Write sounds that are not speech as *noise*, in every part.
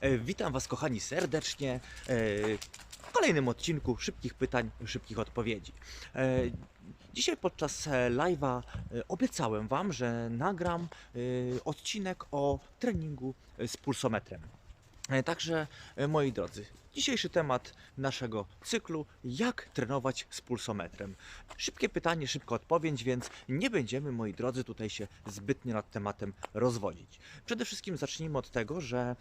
E, Witam Was, kochani, serdecznie e, w kolejnym odcinku szybkich pytań, szybkich odpowiedzi. E, Dzisiaj podczas live'a obiecałem Wam, że nagram odcinek o treningu z pulsometrem. Także, moi drodzy, dzisiejszy temat naszego cyklu: jak trenować z pulsometrem. Szybkie pytanie, szybka odpowiedź, więc nie będziemy, moi drodzy, tutaj się zbytnio nad tematem rozwodzić. Przede wszystkim zacznijmy od tego, że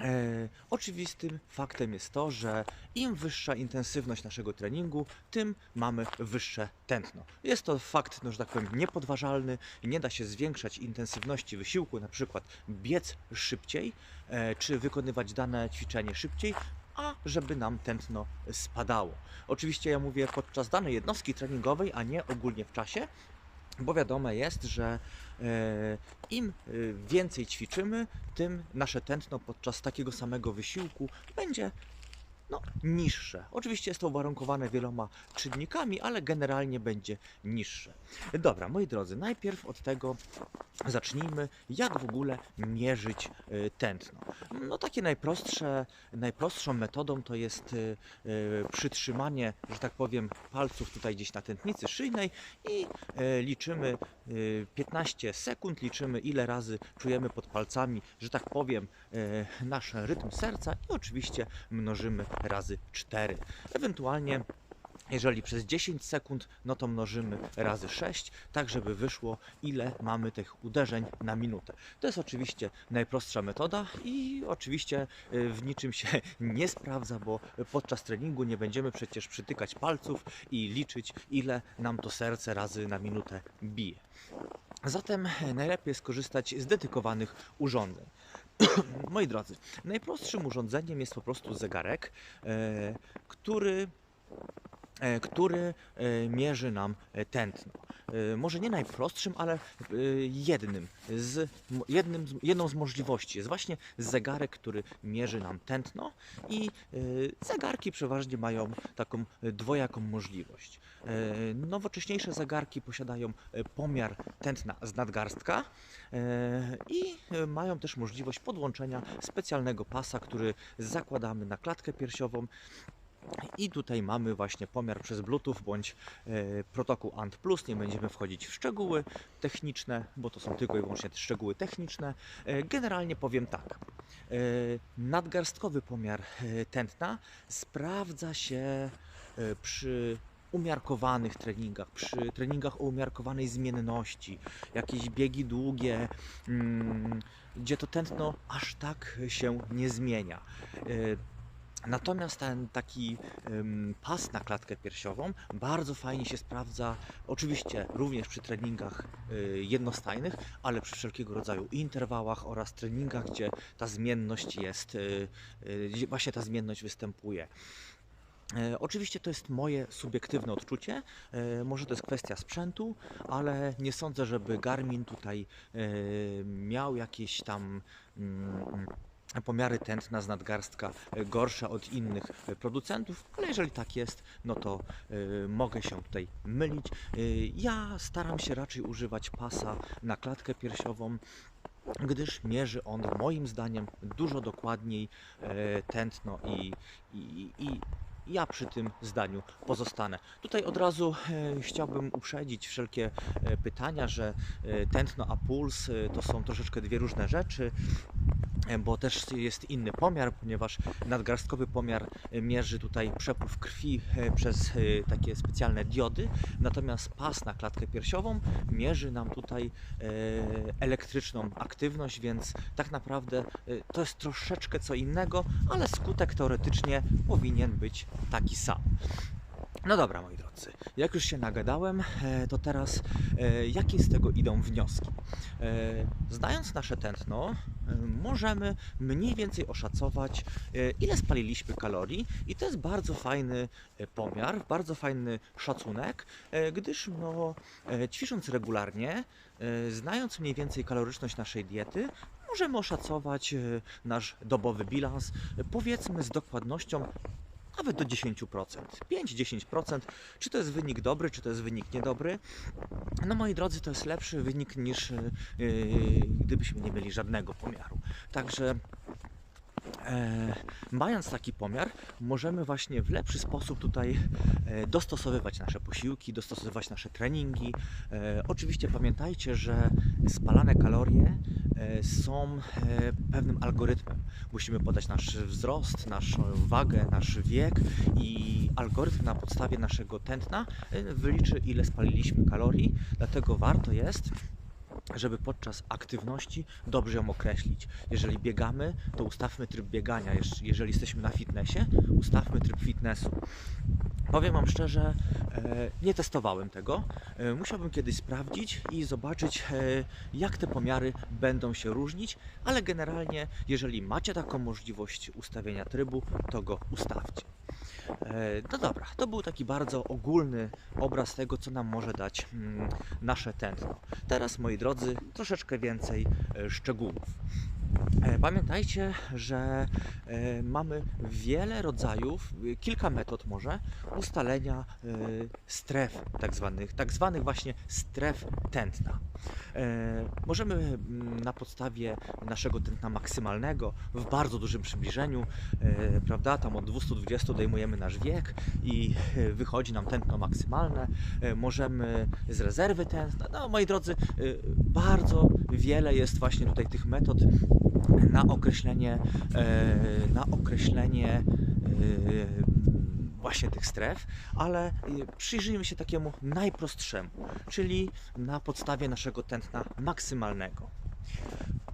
E, oczywistym faktem jest to, że im wyższa intensywność naszego treningu, tym mamy wyższe tętno. Jest to fakt, no, że tak powiem, niepodważalny. Nie da się zwiększać intensywności wysiłku, na przykład biec szybciej, e, czy wykonywać dane ćwiczenie szybciej, a żeby nam tętno spadało. Oczywiście ja mówię podczas danej jednostki treningowej, a nie ogólnie w czasie, bo wiadomo jest, że e, im e, więcej ćwiczymy, tym nasze tętno podczas takiego samego wysiłku będzie no, niższe. Oczywiście jest to uwarunkowane wieloma czynnikami, ale generalnie będzie niższe. Dobra, moi drodzy, najpierw od tego zacznijmy, jak w ogóle mierzyć e, tętno. No takie najprostsze, najprostszą metodą to jest e, e, przytrzymanie, że tak powiem, palców tutaj gdzieś na tętnicy szyjnej i liczymy 15 sekund, liczymy ile razy czujemy pod palcami, że tak powiem, e, nasz rytm serca i oczywiście mnożymy razy 4. Ewentualnie jeżeli przez 10 sekund, no to mnożymy razy 6, tak żeby wyszło ile mamy tych uderzeń na minutę. To jest oczywiście najprostsza metoda i oczywiście y, w niczym się *laughs* nie sprawdza, bo podczas treningu nie będziemy przecież przytykać palców i liczyć ile nam to serce razy na minutę bije. Zatem najlepiej skorzystać z dedykowanych urządzeń. *clears throat* Moi drodzy, najprostszym urządzeniem jest po prostu zegarek, e, który e, który e, mierzy nam e, tętno. E, Może nie najprostszym, ale e, jednym z, jednym jedną z możliwości jest właśnie zegarek, który mierzy nam tętno i e, zegarki przeważnie mają taką e, dwojaką możliwość. E, Nowocześniejsze zegarki posiadają e, pomiar tętna z nadgarstka e, i e, mają też możliwość podłączenia specjalnego pasa, który zakładamy na klatkę piersiową i tutaj mamy właśnie pomiar przez Bluetooth bądź e, protokół ANT+. Nie będziemy wchodzić w szczegóły techniczne, bo to są tylko i wyłącznie te szczegóły techniczne. E, generalnie powiem tak. E, nadgarstkowy pomiar tętna sprawdza się przy umiarkowanych treningach, przy treningach o umiarkowanej zmienności, jakieś biegi długie, mm, gdzie to tętno aż tak się nie zmienia. Natomiast ten taki pas na klatkę piersiową bardzo fajnie się sprawdza, oczywiście również przy treningach y, jednostajnych, ale przy wszelkiego rodzaju interwałach oraz treningach, gdzie ta zmienność jest, y, y, gdzie właśnie ta zmienność występuje. E, Oczywiście to jest moje subiektywne odczucie, e, może to jest kwestia sprzętu, ale nie sądzę, żeby Garmin tutaj e, miał jakieś tam mm, pomiary tętna z nadgarstka e, gorsze od innych e, producentów, ale jeżeli tak jest, no to e, mogę się tutaj mylić. Ja staram się raczej używać pasa na klatkę piersiową, gdyż mierzy on moim zdaniem dużo dokładniej tętno i, i, i ja przy tym zdaniu pozostanę. Tutaj od razu e, chciałbym uprzedzić wszelkie e, pytania, że e, tętno a puls e, to są troszeczkę dwie różne rzeczy, bo też jest inny pomiar, ponieważ nadgarstkowy pomiar e, mierzy tutaj przepływ krwi e, przez e, takie specjalne diody, natomiast pas na klatkę piersiową mierzy nam tutaj e, elektryczną aktywność, więc tak naprawdę e, to jest troszeczkę co innego, ale skutek teoretycznie powinien być taki sam. No dobra, moi drodzy, jak już się nagadałem, e, to teraz e, jakie z tego idą wnioski? E, Znając nasze tętno, możemy mniej więcej oszacować, ile spaliliśmy kalorii, i to jest bardzo fajny pomiar, bardzo fajny szacunek, gdyż no, ćwicząc regularnie, znając mniej więcej kaloryczność naszej diety, możemy oszacować nasz dobowy bilans, powiedzmy z dokładnością nawet do 10%. 5-10%. Czy to jest wynik dobry, czy to jest wynik niedobry? No moi drodzy, to jest lepszy wynik niż yy, gdybyśmy nie mieli żadnego pomiaru. Także mając taki pomiar, możemy właśnie w lepszy sposób tutaj e, dostosowywać nasze posiłki, dostosowywać nasze treningi. E, oczywiście pamiętajcie, że spalane kalorie e, są e, pewnym algorytmem. Musimy podać nasz wzrost, naszą wagę, nasz wiek i algorytm na podstawie naszego tętna e, wyliczy ile spaliliśmy kalorii, dlatego warto jest żeby podczas aktywności dobrze ją określić. Jeżeli biegamy, to ustawmy tryb biegania. Jeż- Jeżeli jesteśmy na fitnessie, ustawmy tryb fitnessu. Powiem Wam szczerze, e, nie testowałem tego. E, musiałbym kiedyś sprawdzić i zobaczyć, e, jak te pomiary będą się różnić, ale generalnie, jeżeli macie taką możliwość ustawienia trybu, to go ustawcie. E, No dobra, to był taki bardzo ogólny obraz tego, co nam może dać mm, nasze tętno. Teraz, moi drodzy, troszeczkę więcej e, szczegółów. E, Pamiętajcie, że e, mamy wiele rodzajów, y, kilka metod może ustalenia e, stref, tak zwanych, tak zwanych właśnie stref tętna. E, Możemy mm, na podstawie naszego tętna maksymalnego w bardzo dużym przybliżeniu, prawda, tam od 220 dojmujemy nasz wiek i wychodzi nam tętno maksymalne. Możemy z rezerwy tętna, no moi drodzy, e, bardzo wiele jest właśnie tutaj tych metod na określenie, e, na określenie e, właśnie tych stref, ale e, przyjrzyjmy się takiemu najprostszemu, czyli na podstawie naszego tętna maksymalnego.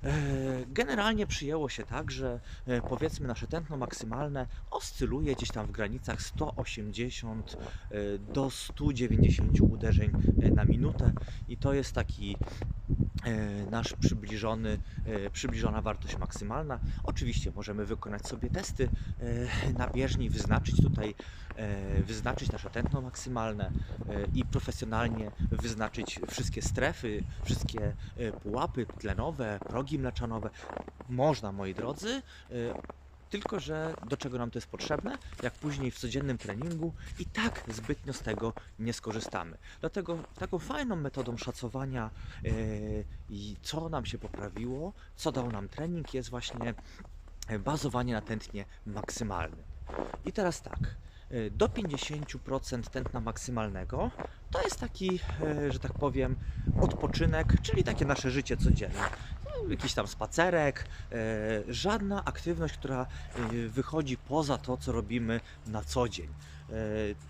E, Generalnie przyjęło się tak, że e, powiedzmy nasze tętno maksymalne oscyluje gdzieś tam w granicach 180 e, do 190 uderzeń na minutę i to jest taki nasz przybliżony, przybliżona wartość maksymalna. Oczywiście możemy wykonać sobie testy na bieżni, wyznaczyć tutaj, wyznaczyć nasze tętno maksymalne e, i profesjonalnie wyznaczyć wszystkie strefy, wszystkie e, pułapy tlenowe, progi mleczanowe. Można, moi drodzy, e, tylko, że do czego nam to jest potrzebne, jak później w codziennym treningu i tak zbytnio z tego nie skorzystamy. Dlatego taką fajną metodą szacowania, e, co nam się poprawiło, co dał nam trening, jest właśnie e, bazowanie na tętnie maksymalnym. I teraz tak, e, do 50% tętna maksymalnego to jest taki, e, że tak powiem, odpoczynek, czyli takie nasze życie codzienne. No, Jakiś tam spacerek, e, żadna aktywność, która e, wychodzi poza to, co robimy na co dzień. E,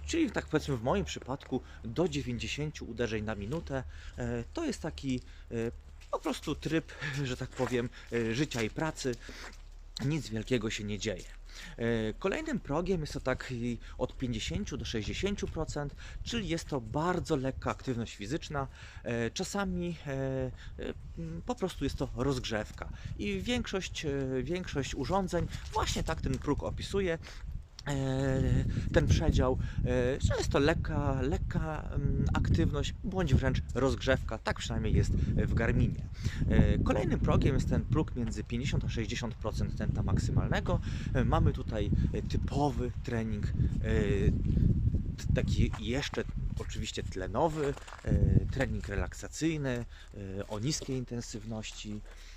Czyli tak powiedzmy w moim przypadku do 90 uderzeń na minutę e, to jest taki e, po prostu tryb, że tak powiem, e, życia i pracy. Nic wielkiego się nie dzieje. E, Kolejnym progiem jest to tak od 50 do 60%, czyli jest to bardzo lekka aktywność fizyczna. E, Czasami e, po prostu jest to rozgrzewka i większość, większość urządzeń właśnie tak ten próg opisuje. E, Ten przedział, e, że jest to lekka, lekka mm, aktywność bądź wręcz rozgrzewka, tak przynajmniej jest w Garminie. E, Kolejnym progiem jest ten próg między 50 a 60% tętna maksymalnego. E, Mamy tutaj e, typowy trening, e, taki jeszcze oczywiście tlenowy, e, trening relaksacyjny e, o niskiej intensywności, e,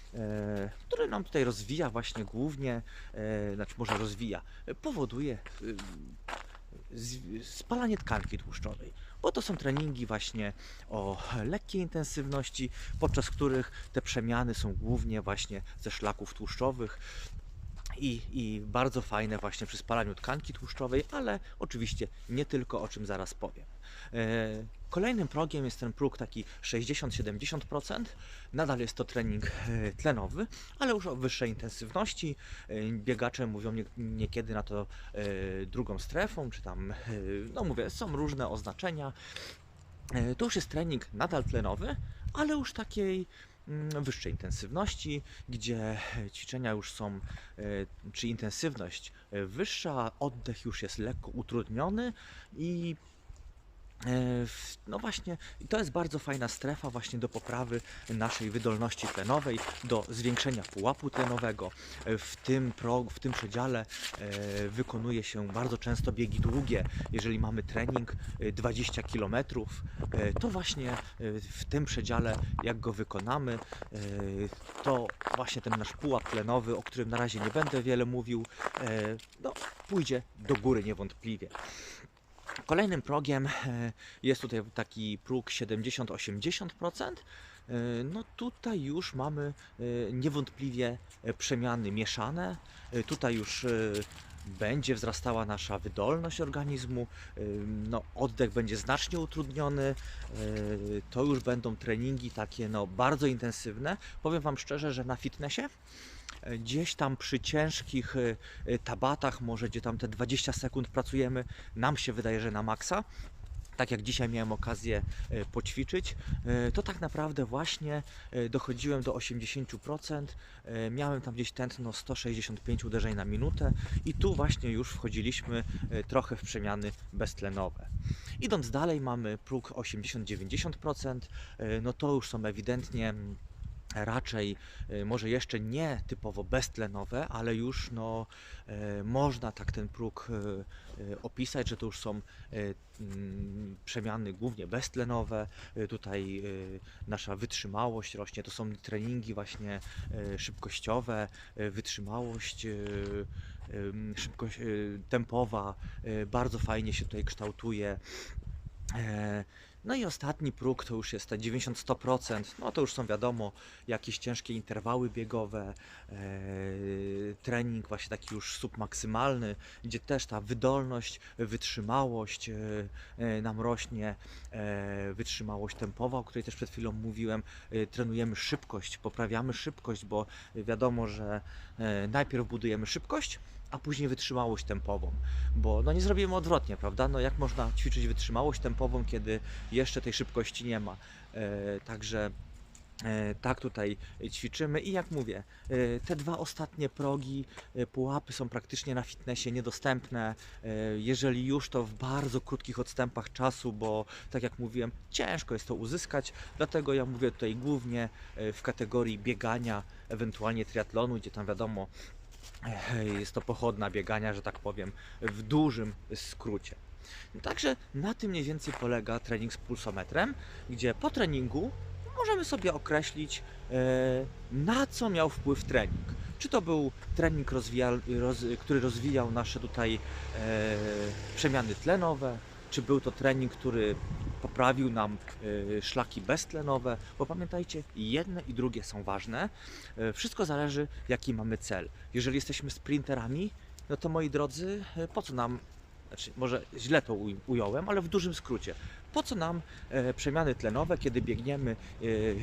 który nam tutaj rozwija właśnie głównie, e, znaczy może rozwija, e, powoduje e, spalanie tkanki tłuszczowej, bo to są treningi właśnie o lekkiej intensywności, podczas których te przemiany są głównie właśnie ze szlaków tłuszczowych i, i bardzo fajne właśnie przy spalaniu tkanki tłuszczowej, ale oczywiście nie tylko, o czym zaraz powiem. E, Kolejnym progiem jest ten próg taki 60-70%. Nadal jest to trening e, tlenowy, ale już o wyższej intensywności. E, Biegacze mówią nie, niekiedy na to drugą strefą, czy tam, no mówię, są różne oznaczenia. To już jest trening nadal tlenowy, ale już takiej wyższej intensywności, gdzie ćwiczenia już są, e, czy intensywność e, wyższa, oddech już jest lekko utrudniony i no właśnie, to jest bardzo fajna strefa właśnie do poprawy naszej wydolności tlenowej, do zwiększenia pułapu tlenowego. E, W tym, pro, w tym przedziale e, wykonuje się bardzo często biegi długie. Jeżeli mamy trening e, 20 km, to właśnie e, w tym przedziale, jak go wykonamy, e, to właśnie ten nasz pułap tlenowy, o którym na razie nie będę wiele mówił, e, no, pójdzie do góry niewątpliwie. Kolejnym progiem e, jest tutaj taki próg 70-80%. E, No tutaj już mamy e, niewątpliwie przemiany mieszane. Tutaj już będzie wzrastała nasza wydolność organizmu, no, oddech będzie znacznie utrudniony, e, to już będą treningi takie no, bardzo intensywne. Powiem Wam szczerze, że na fitnessie e, gdzieś tam przy ciężkich e, e, tabatach, może gdzie tam te 20 sekund pracujemy, nam się wydaje, że na maksa. Tak jak dzisiaj miałem okazję e, poćwiczyć, e, to tak naprawdę właśnie e, dochodziłem do 80%. e, Miałem tam gdzieś tętno 165 uderzeń na minutę i tu właśnie już wchodziliśmy trochę w przemiany beztlenowe. Idąc dalej mamy próg 80-90%, e, no to już są ewidentnie mm, raczej e, może jeszcze nie typowo beztlenowe, ale już no, e, można tak ten próg e, e, opisać, że to już są e, mm, przemiany głównie beztlenowe. E, Tutaj e, nasza wytrzymałość rośnie, to są treningi właśnie e, szybkościowe, e, wytrzymałość e, szybkość e, tempowa e, bardzo fajnie się tutaj kształtuje. No i ostatni próg to już jest te 90-100%. No to już są wiadomo jakieś ciężkie interwały biegowe, e, trening właśnie taki już submaksymalny, gdzie też ta wydolność, wytrzymałość e, nam rośnie, wytrzymałość tempowa, o której też przed chwilą mówiłem. Trenujemy szybkość, poprawiamy szybkość, bo wiadomo, że najpierw budujemy szybkość, a później wytrzymałość tempową, bo no nie zrobimy odwrotnie, prawda? No jak można ćwiczyć wytrzymałość tempową, kiedy jeszcze tej szybkości nie ma? E, także e, tak tutaj ćwiczymy i jak mówię, e, te dwa ostatnie progi, pułapy są praktycznie na fitnessie niedostępne. Jeżeli już to w bardzo krótkich odstępach czasu, bo tak jak mówiłem, ciężko jest to uzyskać, dlatego ja mówię tutaj głównie w kategorii biegania, ewentualnie triatlonu, gdzie tam wiadomo, jest to pochodna biegania, że tak powiem, w dużym skrócie. Także na tym mniej więcej polega trening z pulsometrem, gdzie po treningu możemy sobie określić, e, na co miał wpływ trening. Czy to był trening, który rozwijał nasze tutaj e, przemiany tlenowe, czy był to trening, który poprawił nam e, szlaki beztlenowe, bo pamiętajcie, jedne i drugie są ważne. E, Wszystko zależy, jaki mamy cel. Jeżeli jesteśmy sprinterami, no to moi drodzy, e, po co nam, znaczy może źle to uj- ująłem, ale w dużym skrócie, po co nam przemiany tlenowe, kiedy biegniemy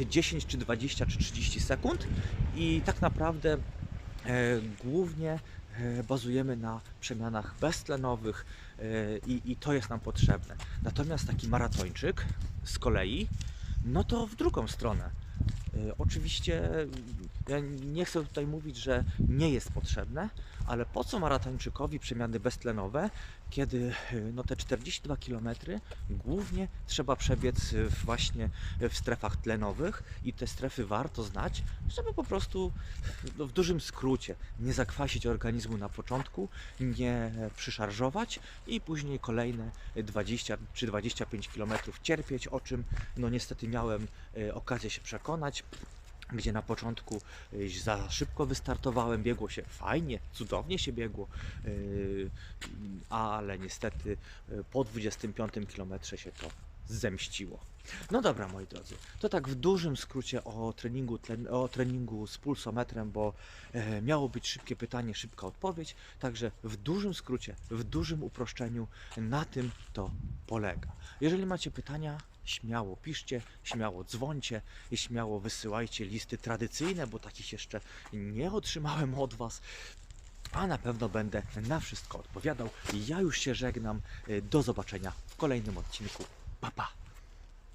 e, 10 czy 20 czy 30 sekund i tak naprawdę głównie bazujemy na przemianach beztlenowych e, i, i to jest nam potrzebne. Natomiast taki maratończyk z kolei, no to w drugą stronę. E, Oczywiście ja nie chcę tutaj mówić, że nie jest potrzebne, ale po co maratończykowi przemiany beztlenowe, kiedy e, no, te 42 km głównie trzeba przebiec w- właśnie w strefach tlenowych i te strefy warto znać, żeby po prostu no, w dużym skrócie nie zakwasić organizmu na początku, nie przyszarżować i później kolejne 20 czy 25 km cierpieć, o czym no niestety miałem e, okazję się przekonać gdzie na początku y, za szybko wystartowałem, biegło się fajnie, cudownie się biegło, yy, ale niestety y, po 25 km się to zemściło. No dobra, moi drodzy, to tak w dużym skrócie o treningu, o treningu z pulsometrem, bo e, miało być szybkie pytanie, szybka odpowiedź, także w dużym skrócie, w dużym uproszczeniu na tym to polega. Jeżeli macie pytania, śmiało piszcie, śmiało dzwońcie i śmiało wysyłajcie listy tradycyjne, bo takich jeszcze nie otrzymałem od Was. A na pewno będę na wszystko odpowiadał. Ja już się żegnam. Do zobaczenia w kolejnym odcinku. Pa, pa.